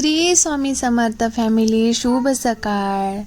Shri Swami Samarth family शुभ सकाळ.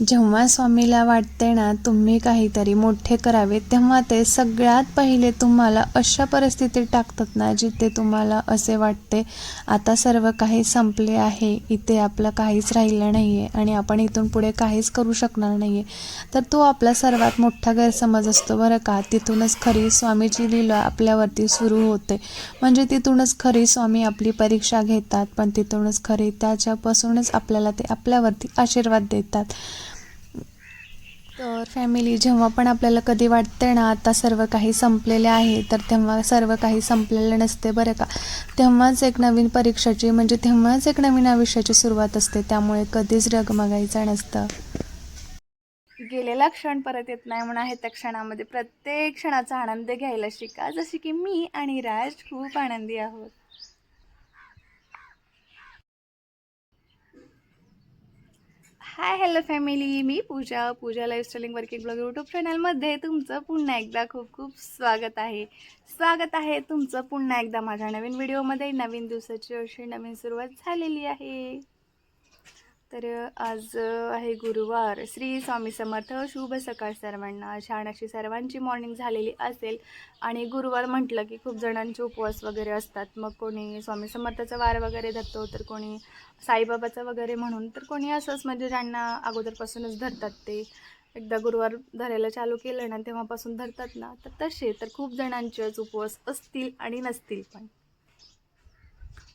जेव्हा स्वामीला वाटते ना तुम्ही काहीतरी मोठे करावे तेव्हा ते सगळ्यात पहिले तुम्हाला अशा परिस्थितीत टाकतात ना जिथे तुम्हाला असे वाटते आता सर्व काही संपले आहे इथे आपलं काहीच राहिलं नाही आहे आणि आपण इथून पुढे काहीच करू शकणार नाही आहे तर तो आपला सर्वात मोठा गैरसमज असतो बरं का. तिथूनच खरी स्वामीची लीला आपल्यावरती सुरू होते. म्हणजे तिथूनच खरी स्वामी आपली परीक्षा घेतात पण तिथूनच खरी त्याच्यापासूनच आपल्याला ते आपल्यावरती आशीर्वाद देतात. तर फॅमिली जेव्हा पण आपल्याला कधी वाटते ना आता सर्व काही संपलेले आहे तर तेव्हा सर्व काही संपलेलं नसते बरं का. तेव्हाच एक नवीन परीक्षाची म्हणजे तेव्हाच एक नवीन आयुष्याची सुरुवात असते त्यामुळे कधीच डगमगायचं नसतं. गेलेला क्षण परत येत नाही म्हणून आहे त्या क्षणामध्ये. प्रत्येक क्षणाचा आनंद घ्यायला शिका जशी की मी आणि राज खूप आनंदी आहोत. Hi hello family. मी Pooja. Pooja lifestyling working blog YouTube चॅनलमध्ये तुमचं पुन्हा एकदा खूप खूप स्वागत आहे. स्वागत आहे तुमचं पुन्हा एकदा माझ्या नवीन व्हिडिओमध्ये. नवीन दिवसाची अशी नवीन सुरुवात झालेली आहे. तर आज आहे गुरुवार. श्री स्वामी समर्थ शुभ सकाळ सर्वांना. छान अशी सर्वांची मॉर्निंग झालेली असेल. आणि गुरुवार म्हटलं की खूप जणांचे उपवास वगैरे असतात. मग कोणी स्वामी समर्थाचा वार वगैरे धरतो तर कोणी साईबाबाचा वगैरे म्हणून. तर कोणी असंच म्हणजे ज्यांना अगोदरपासूनच धरतात ते. एकदा गुरुवार धरायला चालू केलं ना तेव्हापासून धरतात ना. तर तसे. तर खूप जणांचेच उपवास असतील आणि नसतील पण.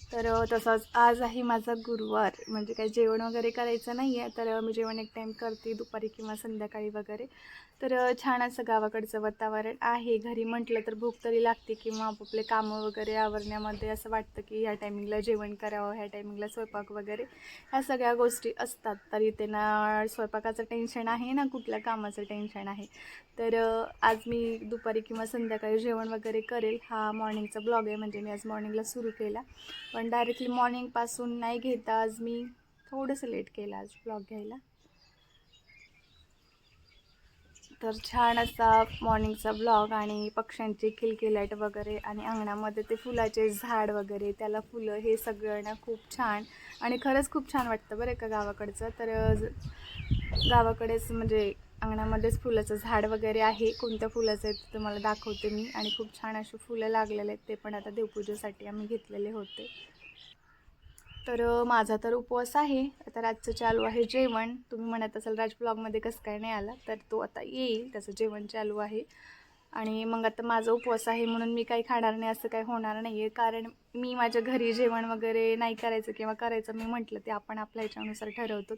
तर तसंच आज आहे माझा गुरुवार. म्हणजे काही जेवण वगैरे करायचं नाही आहे तर मी जेवण एक टाईम करते दुपारी किंवा संध्याकाळी वगैरे. तर छान असं गावाकडचं वातावरण आहे. घरी म्हटलं तर भूक तरी लागते किंवा आपापले कामं वगैरे आवरण्यामध्ये असं वाटतं की ह्या टायमिंगला जेवण करावं ह्या टायमिंगला स्वयंपाक वगैरे. ह्या सगळ्या गोष्टी असतात. तरी ते ना स्वयंपाकाचं टेन्शन आहे ना कुठल्या कामाचं टेन्शन आहे. तर आज मी दुपारी किंवा संध्याकाळी जेवण वगैरे करेल. हा मॉर्निंगचा ब्लॉग आहे म्हणजे मी आज मॉर्निंगला सुरू केला. पण डायरेक्टली मॉर्निंगपासून नाही घेता आज मी थोडंसं लेट केलं आज ब्लॉग घ्यायला. तर छान असा मॉर्निंगचा ब्लॉग आणि पक्ष्यांची किलकिलाट वगैरे आणि अंगणामध्ये ते फुलाचे झाड वगैरे त्याला फुलं हे सगळं ना खूप छान आणि खरंच खूप छान वाटतं बरं का गावाकडचं. तर गावाकडेच म्हणजे अंगणामध्येच फुलाचं झाड वगैरे आहे. कोणत्या फुलाचं आहे ते तुम्हाला दाखवते मी. आणि खूप छान अशी फुलं लागलेले आहेत ते पण आता देवपूजेसाठी आम्ही घेतलेले होते. तर माझा तर उपवास आहे. आता आजचं चालू आहे जेवण. तुम्ही म्हणत असाल राज ब्लॉगमध्ये कसं काय नाही आला तर तो आता येईल. त्याचं जेवण चालू आहे. आणि मग आता माझा उपवास आहे म्हणून मी काही खाणार नाही असं काही होणार नाही आहे कारण मी माझ्या घरी जेवण वगैरे नाही करायचं किंवा करायचं मी म्हटलं ते आपण आपल्या ह्याच्यानुसार ठरवतो.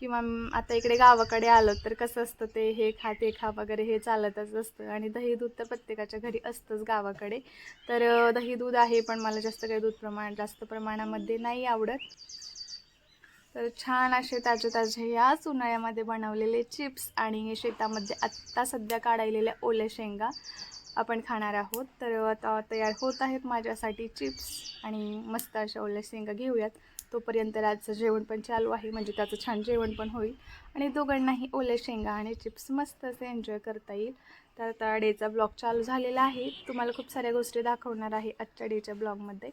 किंवा आता इकडे गावाकडे आलं तर कसं असतं ते हे खा ते खा वगैरे हे चालतच असतं. आणि दही दूध तर प्रत्येकाच्या घरी असतंच गावाकडे. तर दही दूध आहे पण मला जास्त काही दूध प्रमाण जास्त प्रमाणामध्ये नाही आवडत. तर छान असे ताजे ताजे याच उन्हाळ्यामध्ये बनवलेले चिप्स आणि शेतामध्ये आत्ता सध्या काढायलेल्या ओल्या शेंगा आपण खाणार आहोत. तर आता तयार होत आहेत माझ्यासाठी चिप्स आणि मस्त अशा ओल्या शेंगा घेऊयात. तोपर्यंत आजचं जेवण पण चालू आहे म्हणजे त्याचं छान जेवण पण होईल. आणि दोघांनाही ओल्या शेंगा आणि चिप्स मस्त असे एन्जॉय करता येईल. तर आता डेचा ब्लॉग चालू झालेला आहे. तुम्हाला खूप साऱ्या गोष्टी दाखवणार आहे आजच्या डेच्या ब्लॉगमध्ये.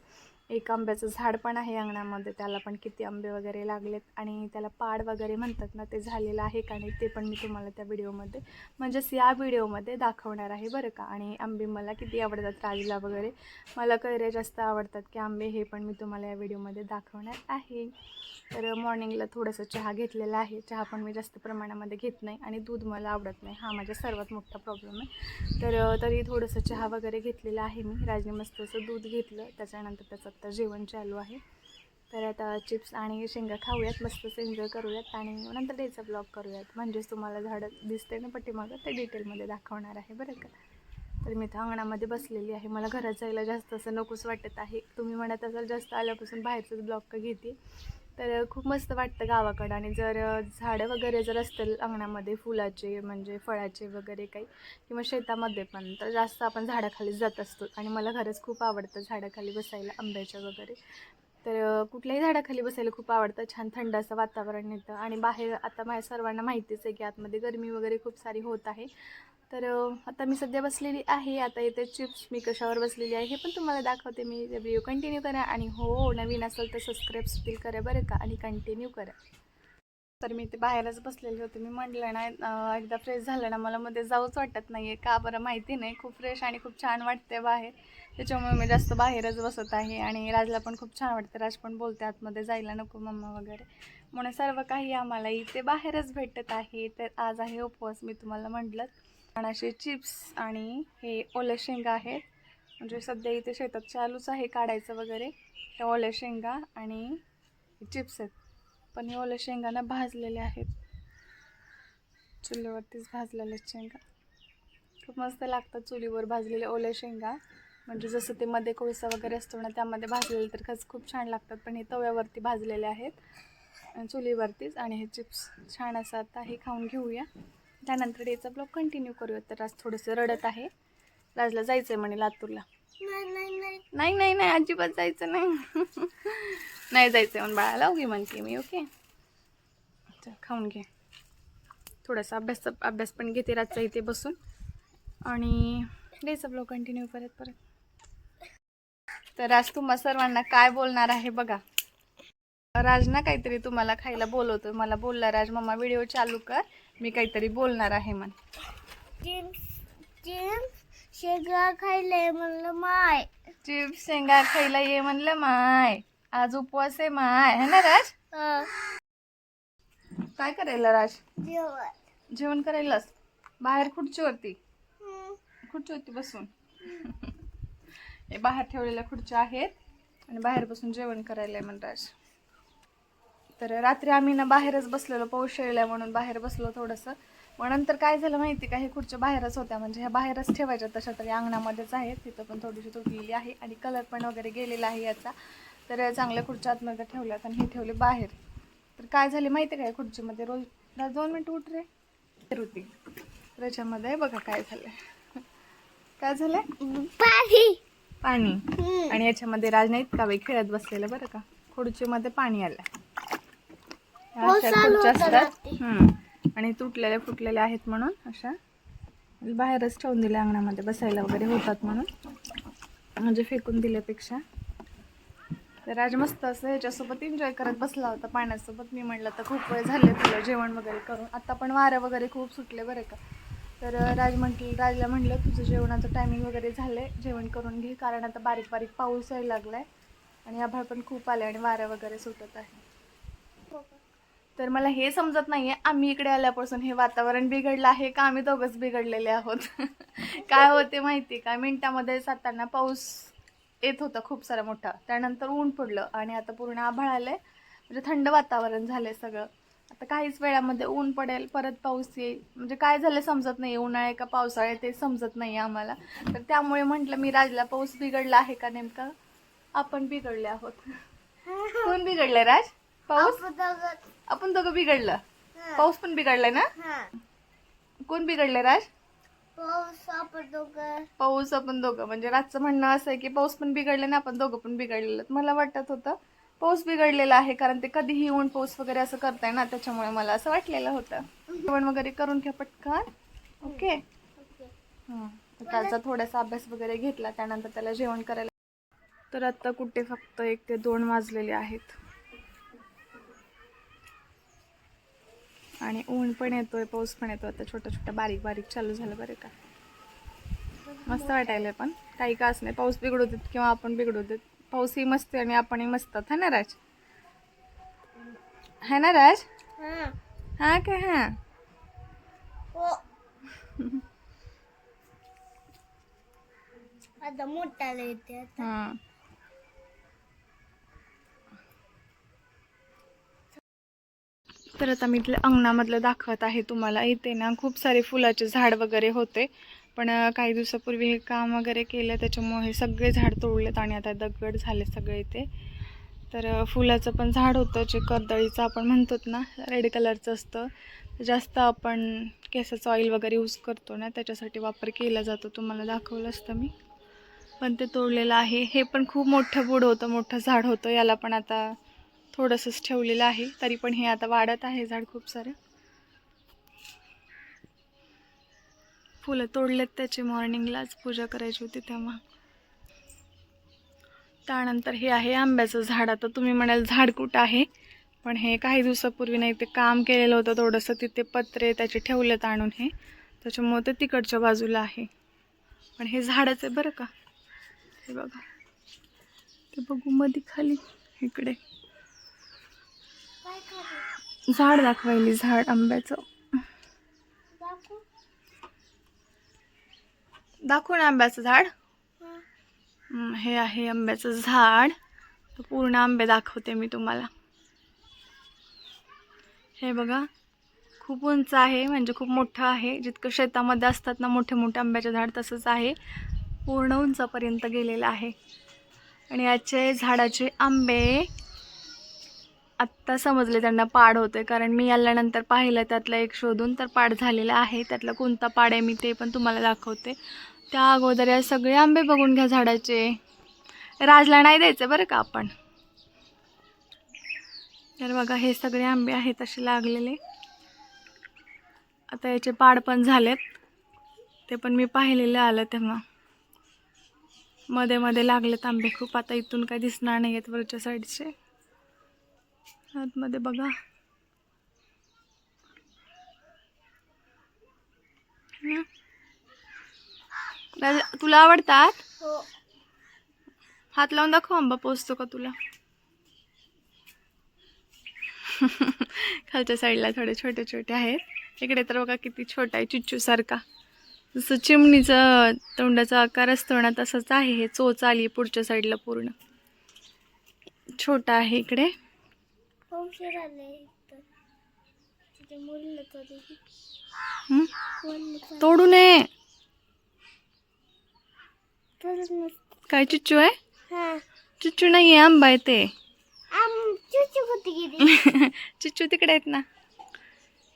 एक आंब्याचं झाड पण आहे अंगणामध्ये त्याला पण किती आंबे वगैरे लागलेत आणि त्याला पाड वगैरे म्हणतात ना ते झालेलं आहे का नाही ते पण मी तुम्हाला त्या व्हिडिओमध्ये म्हणजेच या व्हिडिओमध्ये दाखवणार आहे बरं का. आणि आंबे मला किती आवडतात राजला वगैरे मला कैऱ्या जास्त आवडतात की आंबे हे पण मी तुम्हाला या व्हिडिओमध्ये दाखवणार आहे. तर मॉर्निंगला थोडंसं चहा घेतलेला आहे. चहा पण मी जास्त प्रमाणामध्ये घेत नाही आणि दूध मला आवडत नाही. हा माझा सर्वात मोठा प्रॉब्लेम आहे. तर तरी थोडंसं चहा वगैरे घेतलेला आहे मी. राजने मस्त असं दूध घेतलं. त्याच्यानंतर त्याचं आत्ता जेवण चालू आहे. तर आता चिप्स आणि शेंगा खाऊयात मस्त एन्जॉय करूयात आणि नंतर त्याचा ब्लॉग करूयात. म्हणजेच तुम्हाला झाडं दिसते ना पट्टीमागं ते डिटेलमध्ये दाखवणार आहे बरं का. तर मी इथं अंगणामध्ये बसलेली आहे. मला घरात जायला जास्त असं नकोच वाटत आहे. तुम्ही म्हणत असाल जास्त आल्यापासून बाहेरचंच ब्लॉग का घेते? तर खूप मस्त वाटतं गावाकडं. आणि जर झाडं वगैरे जर असतील अंगणामध्ये फुलाचे म्हणजे फळाचे वगैरे काही किंवा शेतामध्ये पण तर जास्त आपण झाडाखाली जात असतो. आणि मला खरंच खूप आवडतं झाडाखाली बसायला आंब्याच्या वगैरे. तर कुठल्याही झाडाखाली बसायला खूप आवडतं. छान थंड असं वातावरण येतं. आणि बाहेर आता माझ्या सर्वांना माहितीच आहे की आतमध्ये गरमी वगैरे खूप सारी होत आहे. तर आता मी सध्या बसलेली आहे. आता येते चिप्स मी कशावर बसलेली आहे हे पण तुम्हाला दाखवते. मी व्हिडिओ कंटिन्यू करा आणि हो नवीन असेल तर सबस्क्राईब सुद्धा करा बरं का आणि कंटिन्यू करा. तर मी ते बाहेरच बसलेले होते. मी म्हटलं ना एकदा फ्रेश झालं ना मला मध्ये जाऊच वाटत नाही आहे का बरं माहिती नाही. खूप फ्रेश आणि खूप छान वाटते बाहेर. त्याच्यामुळे मी जास्त बाहेरच बसत आहे आणि राजला पण खूप छान वाटतं. राज पण बोलते आतमध्ये जायला नको मम्मा वगैरे. म्हणून सर्व काही आम्हाला इथे बाहेरच भेटत आहे. तर आज आहे उपवास मी तुम्हाला म्हटलं. आणि असे चिप्स आणि हे ओल्या शेंगा आहेत. म्हणजे सध्या इथे शेतात चालूच आहे काढायचं वगैरे. त्या ओल्या शेंगा आणि चिप्स आहेत. पण हे ओल्या शेंगांना भाजलेले आहेत. चुलीवरतीच भाजलेले शेंगा. खूप मस्त लागतात चुलीवर भाजलेले ओल्या शेंगा. म्हणजे जसं ते मध्ये कोळसा वगैरे असतो ना त्यामध्ये भाजलेले तर खच खूप छान लागतात. पण हे तव्यावरती भाजलेले आहेत. चुलीवरतीच आणि हे चिप्स छान असं आता हे खाऊन घेऊया. त्यानंतर याचा ब्लॉग कंटिन्यू करूया तर आज थोडंसं रडत आहे. राजला जायचं आहे म्हणे लातूरला. नाही नाही नाही. अजिबात जायचं नाही. नाही जायचं म्हणून बाळाला. ओके म्हणते मी ओके? खाऊन घे. थोडासा अभ्यास अभ्यास पण घेते रातचा इथे बसून. आणि द्यायचं ब्लॉग कंटिन्यू करत परत. तर आज तुम्हा सर्वांना काय बोलणार आहे बघा. राज ना काहीतरी तुम्हाला खायला बोलवतो मला बोलला राज मम्मा व्हिडिओ चालू कर. मी काहीतरी बोलणार आहे म्हण. शेगा खायले म्हणलं माय. चिप्स शेंगा खायला ये म्हणलं माय. आज उपवास आहे माय. है ना राज? काय करायला राज? जेवण. जेवण करायलाच बाहेर खुर्चीवरती खुर्चीवरती बसून. हे बाहेर ठेवलेल्या खुर्च्या आहेत. आणि बाहेर बसून जेवण करायला आहे राज. तर रात्री आम्ही ना बाहेरच बसलेलो पाऊस म्हणून बाहेर बसलो थोडंसं. मग नंतर काय झालं माहिती का? हे खुर्च्या बाहेरच होत्या. म्हणजे ह्या बाहेरच ठेवायच्या तशा तरी अंगणामध्येच आहेत. तिथं पण थोडीशी तुटलेली आहे आणि कलर पण वगैरे गेलेला आहे याचा. तर चांगल्या खुर्च्या आतमध्ये ठेवल्यात आणि हे ठेवले बाहेर. तर काय झाले माहिती का या खुर्चीमध्ये? रोज दोन मिनटं उठ रे. होती त्याच्यामध्ये बघा काय झालंय. काय झालंय? पाणी. पाणी. आणि याच्यामध्ये राज नाही इतका वेळ खेळत बसलेलं बरं का? खुर्चीमध्ये पाणी आलं अशा खुर्च्या असतात. हम्म. आणि तुटलेल्या फुटलेल्या आहेत म्हणून अशा. बाहेरच ठेवून दिल्या अंगणामध्ये बसायला वगैरे होतात म्हणून. म्हणजे फेकून दिल्यापेक्षा. तर राज मस्त असं ह्याच्यासोबत एन्जॉय करत बसला होता पाण्यासोबत. मी म्हटलं तर खूप वेळ झाले तुला जेवण वगैरे करून. आता पण वारं वगैरे खूप सुटले बरं का. तर राज म्हटलं राजला म्हटलं तुझं जेवणाचं टायमिंग वगैरे झालं जेवण करून घे. कारण आता बारीक बारीक पाऊस यायला लागलाय. आणि आभाळ पण खूप आले आणि वारं वगैरे सुटत आहे. तर मला हे समजत नाहीये आम्ही इकडे आल्यापासून हे वातावरण बिघडलं आहे का? आम्ही दोघंच बिघडलेले आहोत. काय होते माहिती का? मिनिटामध्ये जाताना पाऊस येत होता खूप सारा मोठा. त्यानंतर ऊन पडलं आणि आता पूर्ण आभाळ आलंय. म्हणजे थंड वातावरण झालंय सगळं. आता काहीच वेळामध्ये ऊन पडेल परत पाऊस येईल. म्हणजे काय झालं समजत नाही उन्हाळे का पावसाळे ते समजत नाही आम्हाला. तर त्यामुळे म्हटलं मी राजला पाऊस बिघडला आहे का नेमका? आपण बिघडले आहोत. कोण बिघडलं राज? पाऊस? आपण दोघं बिघडलं. पाऊस पण बिघडलाय ना? कोण बिघडले राज? पाऊस आपण दोघं. पाऊस आपण दोघं. म्हणजे राजचं म्हणणं असं आहे की पाऊस पण बिघडले ना आपण दोघं पण बिघडलेलं. मला वाटत होतं पाऊस बिघडलेला आहे कारण ते कधीही ऊन पाऊस वगैरे असं करताय ना त्याच्यामुळे मला असं वाटलेलं होतं. जेवण वगैरे करून घ्या पटकन. ओके? हां. कालचा थोडासा अभ्यास वगैरे घेतला त्यानंतर त्याला जेवण करायला तर आता कुठे फक्त एक ते दोन वाजलेले आहेत. आणि ऊन पण येतोय पाऊस पण येतोय. आता छोटा छोटा बारीक बारीक चालू झालं बरं का. मस्त वाटायला पण. काही काच नाही. पाऊस बिघडू देत किंवा आपण बिघडू देत पाऊसही मस्त आहे आणि आपणही मस्त है ना राज? है ना राज? हा काय हा. हो. आता येते आता. हा. तर आता मी इथलं अंगणामधलं दाखवत आहे तुम्हाला. इथे ना खूप सारे फुलाचे झाड वगैरे होते. पण काही दिवसापूर्वी हे काम वगैरे केलं त्याच्यामुळे हे सगळे झाड तोडलेत आणि आता दगड झाले सगळे इथे. तर फुलाचं पण झाड होतं जे कर्दळीचं आपण म्हणतोत ना रेड कलरचं असतं. जास्त आपण केसाचं ऑइल वगैरे यूज करतो ना त्याच्यासाठी वापर केला जातो. तुम्हाला दाखवलं असतं मी. पण ते तोडलेलं आहे. हे पण खूप मोठं बुड होतं मोठं झाड होतं. याला पण आता थोडंसंच ठेवलेलं आहे तरी पण हे आता वाढत आहे झाड खूप सारं. फुलं तोडलेत त्याची मॉर्निंगलाच पूजा करायची होती तेव्हा. त्यानंतर हे आहे आंब्याचं झाड. आता तुम्ही म्हणाल झाड कुठं आहे पण हे काही दिवसापूर्वी नाही ते काम केलेलं होतं थोडंसं तिथे पत्रे त्याचे ठेवलेत आणून हे. त्याच्यामुळे ते तिकडच्या बाजूला आहे. पण हे झाडच आहे बरं का? हे बघा. ते बघू मध्ये खाली इकडे. झाड दाखवायली झाड आंब्याचं. दाखवून आंब्याचं झाड. हे आहे आंब्याचं झाड. पूर्ण आंबे दाखवते मी तुम्हाला. हे बघा खूप उंच आहे म्हणजे खूप मोठं आहे. जितकं शेतामध्ये असतात ना मोठे मोठे आंब्याचे झाड तसंच आहे. पूर्ण उंचापर्यंत गेलेलं आहे. आणि याचे झाडाचे आंबे आत्ता समजले त्यांना पाड होते कारण मी आल्यानंतर पाहिलं त्यातलं एक शोधून तर पाड झालेला आहे. त्यातला कोणता पाड आहे मी ते पण तुम्हाला दाखवते. त्या अगोदर या सगळे आंबे बघून घ्या झाडाचे. राजला नाही द्यायचं बरं का आपण? तर बघा हे सगळे आंबे आहेत असे लागलेले. आता याचे पाड पण झालेत. ते पण मी पाहिलेलं आलं तेव्हा. मध्ये मध्ये लागलेत आंबे खूप. आता इथून काही दिसणार नाही आहेत वरच्या साईडचे आतमध्ये बघा. तुला आवडतात? हो. हात लावून दाखव आंबा पोचतो का तुला? खालच्या साईडला थोडे छोटे छोटे आहेत. इकडे तर बघा किती छोटा आहे चिच्चूसारखा जसं चिमणीचं तोंडाचा आकार असतो ना तसंच आहे. हे चोच आली पुढच्या साईडला पूर्ण. छोटा आहे इकडे. औषध आले तिथे मुलं तोडू नये काय चिच्चू आहे हा चिच्चू नाही आंबा आहे ते चिच्चू तिकडे आहेत ना.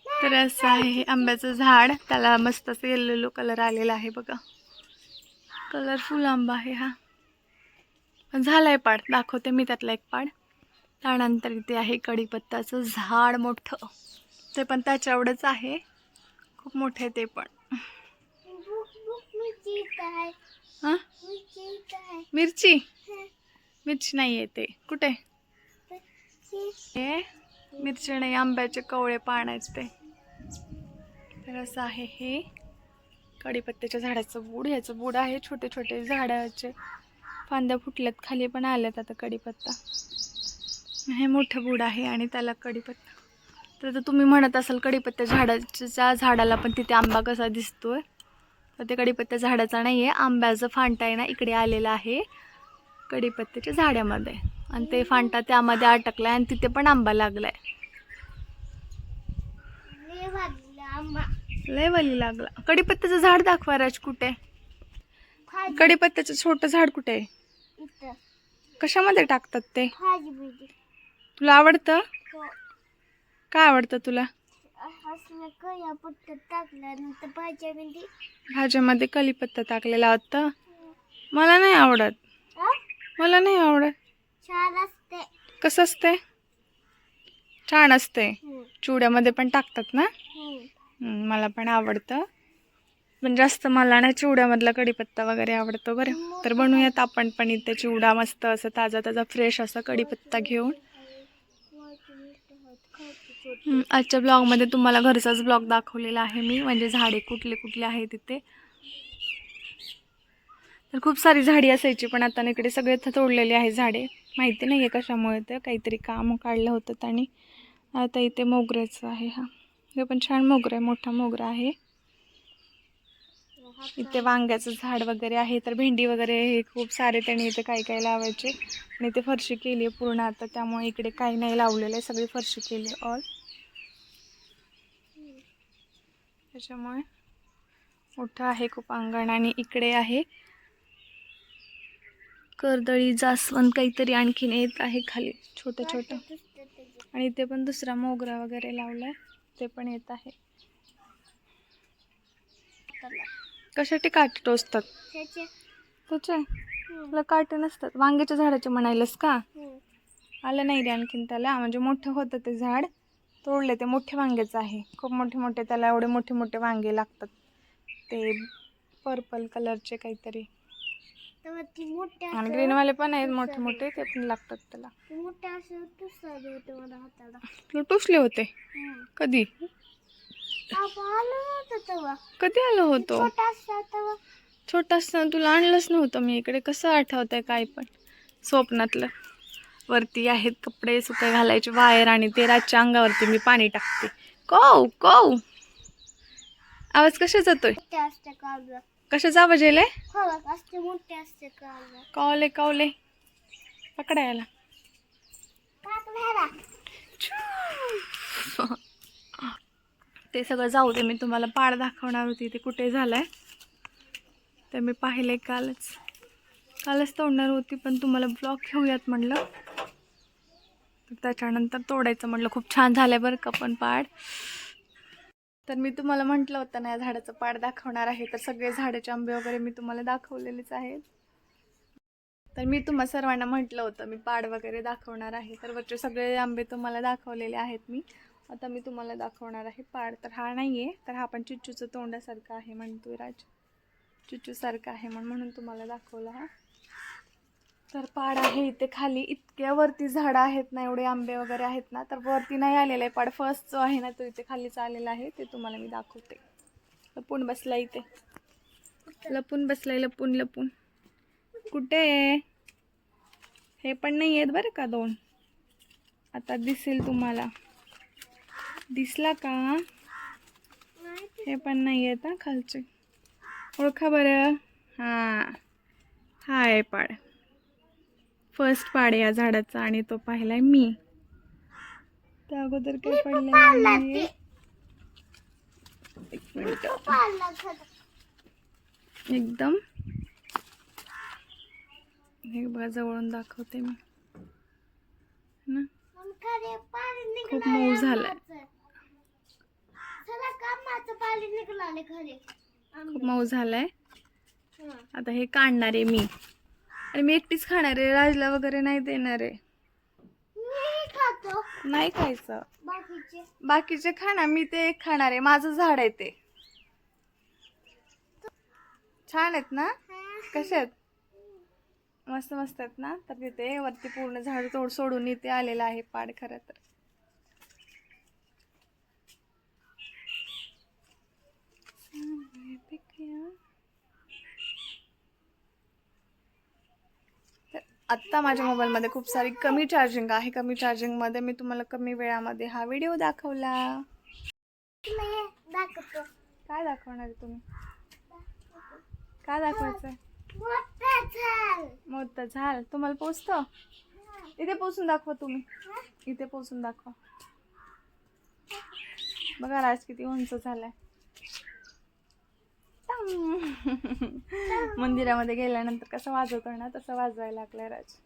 तर असं आहे हे आंब्याचं झाड. त्याला मस्त असं येलो कलर आलेला आहे बघा. कलरफुल आंबा आहे हा. झालाय पाड. दाखवते मी त्यातला एक पाड. त्यानंतर इथे आहे कढीपत्त्याचं झाड मोठं. ते पण त्याच्या एवढंच आहे. खूप मोठं आहे ते पण. मिरची हां? मिरची? मिरची नाही आहे ते. कुठे? हे मिरची नाही आंब्याचे कवळे पाण्याचे ते. तर असं आहे हे. कढीपत्त्याच्या झाडाचं बूड ह्याचं बूड आहे. छोटे छोटे झाडाचे फांद्या फुटल्यात खाली पण आल्यात आता कढीपत्ता. हे मोठं बूड आहे आणि त्याला कढीपत्ता तर तुम्ही म्हणत असाल कढीपत्त्या झाडाच्या झाडाला पण तिथे आंबा कसा दिसतोय? तर ते कढीपत्त्या झाडाचा नाही आहे आंब्याचं फांटा आहे ना इकडे आलेला आहे कढीपत्त्याच्या झाडामध्ये. आणि ते फांटा त्यामध्ये अटकलाय आणि तिथे पण आंबा भाजला आंबा लय वली लागला. कढीपत्त्याचं झाड दाखवा राज कुठे? भाजी कढीपत्त्याचं छोटं झाड कुठे? आहे? कशामध्ये टाकतात ते? तुला आवडतं? हो. काय आवडतं तुला? भाज्यामध्ये. कढीपत्ता टाकलेला होता. मला नाही आवडत. मला नाही आवडत. छान असते. कसं असते? छान असते. हम्म, चिवड्यामध्ये पण टाकतात ना? मला पण आवडतं. पण जास्त मला ना चिवड्यामधला कढीपत्ता वगैरे आवडतो बरं. तर बनवूयात आपण पण इथे चिवडा मस्त असं ताजा ताजा फ्रेश असा कढीपत्ता घेऊन. आजच्या ब्लॉगमध्ये तुम्हाला घरचाच ब्लॉग दाखवलेला आहे मी म्हणजे झाडे कुठले कुठले आहे तिथे. तर खूप सारी झाडी असायची पण आता ना इकडे सगळे थ- तोडलेले आहे झाडे. माहिती नाही आहे कशामुळे ते काहीतरी काम काढलं होतं त्यांनी. आता इथे मोगऱ्याचं आहे हा. हे पण छान मोगरा आहे मोठा मोगरा आहे. इथे वांग्याचं झाड वगैरे आहे तर भेंडी वगैरे हे खूप सारे त्यांनी इथे काय काय लावायचे. आणि इथे फरशी केली आहे पूर्ण आता त्यामुळे इकडे काही नाही लावलेलं आहे सगळी फरशी केली ऑल त्याच्यामुळे मोठं आहे खूप अंगण आणि इकडे आहे. कर्दळी जास्वंद काहीतरी आणखीन येत आहे खाली छोटं छोटं. आणि इथे पण दुसरा मोगरा वगैरे लावलाय ते पण येत आहे. कशासाठी काटे टोचतात? त्याचे. तुला काटे नसतात. वांग्याच्या झाडाचे म्हणायलास का? हम्म. आलं नाही रे आणखीन त्याला. म्हणजे मोठं होतं ते झाड. तोडले ते मोठे वांग्याचं आहे. खूप मोठे मोठे त्याला एवढे मोठे मोठे वांगे लागतात. ते पर्पल कलरचे काहीतरी. आणि ग्रीनवाले पण आहेत मोठे मोठे ते पण लागतात त्याला. टुसले होते? कधी? तेव्हा कधी आलो होतो? छोटा तेव्हा असताना तुला आणलंच नव्हतं मी इकडे. कसं आठवतंय काय पण? स्वप्नातलं. वरती आहेत कपडे सुके घालायचे वायर आणि ते रातच्या अंगावरती मी पाणी टाकते. कौ कौ. आवाज असते कालवा कशाचा आवाज कालवा कावले कावले पकडायला ते सगळं जाऊ दे मी तुम्हाला पाड दाखवणार होती ते कुठे झालंय. ते मी पाहिले कालच. कालच तोडणार होती पण तुम्हाला ब्लॉग घेऊयात म्हणलं. तर त्याच्यानंतर तोडायचं म्हटलं. खूप छान झालंय बरं का पण पाड. तर मी तुम्हाला म्हटलं होतं ना या झाडाचं पाड दाखवणार आहे. तर सगळे झाडाचे आंबे वगैरे मी तुम्हाला दाखवलेलेच आहेत. तर मी तुम्हा सर्वांना म्हटलं होतं मी पाड वगैरे दाखवणार आहे. तर वरचे सगळे आंबे तुम्हाला दाखवलेले आहेत मी. आता मी तुम्हाला दाखवणार आहे पाड. तर हा नाही आहे तर हा पण चिच्चूचं तोंडासारखा आहे म्हणतोय राज. चिच्चूसारखा आहे म्हणून तुम्हाला दाखवला हा. तर पाड आहे इथे खाली. इतक्या वरती झाडं आहेत ना एवढे आंबे वगैरे आहेत ना तर वरती नाही आलेलं आहे. पाड फर्स्ट जो आहे ना तो इथे खालीच आलेला आहे. ते तुम्हाला मी दाखवते. लपून बसला इथे. लपून बसलाय लपून लपून. कुठे आहे? हे पण नाही आहेत बरं का दोन? आता दिसेल तुम्हाला. दिसला का? हे पण नाही आहेत ना खालचे. ओळखा बरं. हां. हाय आहे पाड. फर्स्ट पाड या झाडाचा आणि तो पाहिलाय मी. त्या अगोदर काय पडलेलं नाही एक मिनिट. एकदम. हे बघा जवळून दाखवते मी. ना? खूप मऊ झालंय. खूप मऊ झालाय. आता हे काढणार आहे मी. आणि मी एकटीच खाणार आहे राजला वगैरे नाही देणार आहे. नाही खायचं. बाकीचे? खाणार मी ते एक खाणार आहे माझं झाड आहे ते. छान आहेत ना. कसे आहेत? मस्त मस्त आहेत ना? तर तिथे वरती पूर्ण झाड तोड सोडून इथे आलेलं आहे पाड खरं तर. तर आत्ता माझ्या मोबाईलमध्ये खूप सारी कमी चार्जिंग आहे. कमी चार्जिंगमध्ये मी तुम्हाला कमी वेळामध्ये हा व्हिडिओ दाखवला. दाखवतो काय दाखवणार तुम्ही? काय दाखवायचं मोठा झाल मोठं झाल. तुम्हाला पोचतं? इथे पोचून दाखवा तुम्ही. इथे पोचून दाखवा. बघा राज किती उंच झालाय. मंदिरामध्ये गेल्यानंतर कसं वाजवतो ना तसं वाजवायला लागलाय राज.